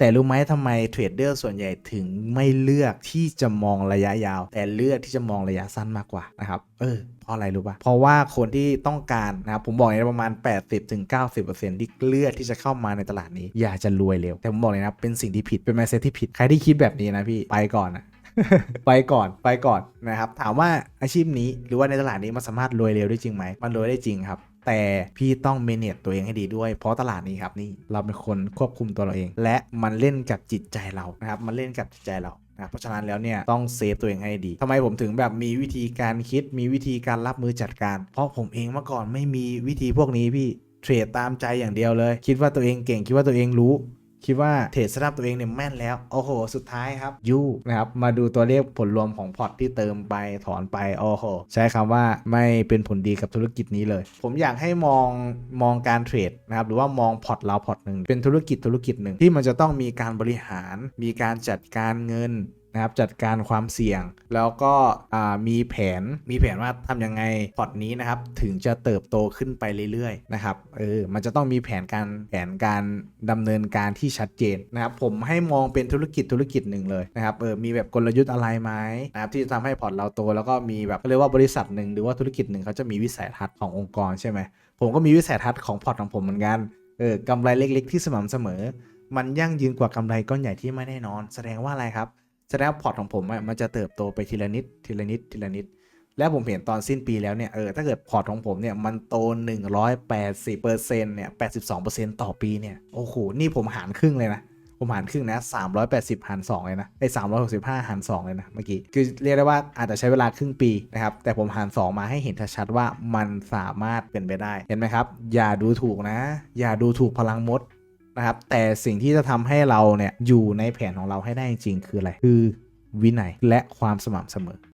แต่รู้ไหมทำไมเทรดเดอร์ส่วนใหญ่ถึงไม่เลือกที่จะมองระยะยาว แต่เลือกที่จะมองระยะสั้นมากกว่านะครับเออเพราะอะไรรู้ปะเพราะว่าคนที่ต้องการนะครับผมบอกเลยนประมาณ 80-90%ที่เลือกที่จะเข้ามาในตลาดนี้ อยากจะรวยเร็ว แต่ผมบอกเลยนะเป็นสิ่งที่ผิดเป็น mindset ที่ผิดใครที่คิดแบบนี้นะพี่ไปก่อนนะไปก่อนไปก่อนนะครับ ถามว่าอาชีพนี้หรือว่าในตลาดนี้มันสามารถรวยเร็วได้จริงไหมมันรวยได้จริงครับ แต่พี่ต้องเมเนจตัวเองให้ดีด้วย เพราะตลาดนี้ครับนี่เราเป็นคนควบคุมตัวเราเอง และมันเล่นกับจิตใจเรานะครับมันเล่นกับจิตใจเรานะเพราะฉะนั้นแล้วเนี่ยต้องเซฟตัวเองให้ดีทำไมผมถึงแบบมีวิธีการคิด มีวิธีการรับมือจัดการ เพราะผมเองเมื่อก่อนไม่มีวิธีพวกนี้พี่เทรดตามใจอย่างเดียวเลย คิดว่าตัวเองเก่งคิดว่าตัวเองรู้ คิดว่าเทรดสำหรับตัวเองเนี่ยแม่นแล้ว โอ้โห สุดท้ายครับยูนะครับ มาดูตัวเลขผลรวมของพอร์ตที่เติมไปถอนไป โอ้โห ใช้คำว่าไม่เป็นผลดีกับธุรกิจนี้เลย ผมอยากให้มองมองการเทรดนะครับ หรือว่ามองพอร์ตเราพอร์ตหนึ่งเป็นธุรกิจธุรกิจหนึ่งที่มันจะต้องมีการบริหาร มีการจัดการเงิน นะครับจัดการความเสี่ยง แล้วก็มีแผนมีแผนว่าทำยังไงพอร์ตนี้นะครับถึงจะเติบโตขึ้นไปเรื่อยๆนะครับเออมันจะต้องมีแผนการแผนการดำเนินการที่ชัดเจนนะครับผมให้มองเป็นธุรกิจธุรกิจหนึ่งเลยนะครับเออมีแบบกลยุทธ์อะไรไหมนะครับที่จะทำให้พอร์ตเราโตแล้วก็มีแบบเขาเรียกว่าบริษัทหนึ่งหรือว่าธุรกิจหนึ่งเขาจะมีวิสัยทัศน์ขององค์กรใช่ไหมผมก็มีวิสัยทัศน์ของพอร์ตของผมเหมือนกันเออกำไรเล็ก ๆ ที่สม่ำเสมอ มันยั่งยืนกว่ากำไรก้อนใหญ่ที่ไม่แน่นอน แสดงว่าอะไรครับ แสดงว่าพอร์ตของผมมันจะเติบโตไปทีละนิดทีละนิดทีละนิด แล้วผมเห็นตอนสิ้นปีแล้วเนี่ยเออถ้าเกิดพอร์ตของผมเนี่ยมันโต 180เปอร์เซ็นต์เนี่ย82เปอร์เซ็นต์ต่อปีเนี่ยโอ้โหนี่ผมหารครึ่งเลยนะผมหารครึ่งนะ380หาร2เลยนะไอ้365หาร2เลยนะเมื่อกี้คือเรียกได้ว่าอาจจะใช้เวลาครึ่งปีนะครับแต่ผมหาร 2 มาให้เห็นชัดๆว่ามันสามารถเป็นไปได้เห็นไหมครับ อย่าดูถูกนะ อย่าดูถูกพลังมด นะครับ แต่สิ่งที่จะทำให้เราเนี่ยอยู่ในแผนของเราให้ได้จริงๆคืออะไร คือวินัยและความสม่ำเสมอ